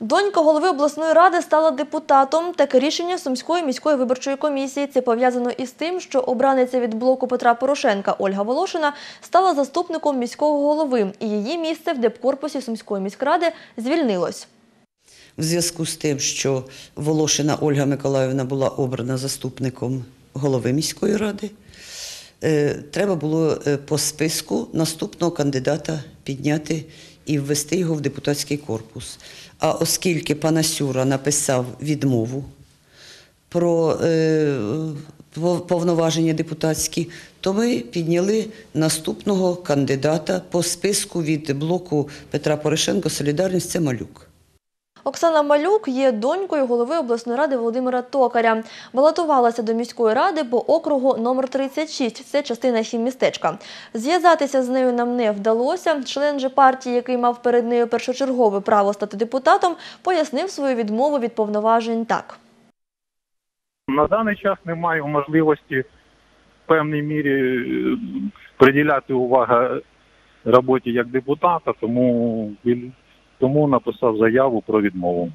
Донька голови обласної ради стала депутатом. Таке рішення Сумської міської виборчої комісії. Це пов'язано із тим, що обраниця від блоку Петра Порошенка Ольга Волошина стала заступником міського голови, і її місце в депкорпусі Сумської міськради звільнилось. В зв'язку з тим, що Волошина Ольга Миколаївна була обрана заступником голови міської ради, треба було е, по списку наступного кандидата підняти і ввести його в депутатський корпус. А оскільки Панасюра написав відмову про е, повноваження депутатські, то ми підняли наступного кандидата по списку від блоку Петра Порошенко Солідарність це Малюк. Оксана Малюк є донькою голови обласної ради Володимира Токаря. Балотувалася до міської ради по округу номер 36. Це частина хіммістечка. Зв'язатися з нею нам не вдалося. Член же партії, який мав перед нею першочергове право стати депутатом, пояснив свою відмову від повноважень так. На даний час не маю можливості в певній мірі е, приділяти увагу роботі як депутата, тому, тому написав заяву про відмову.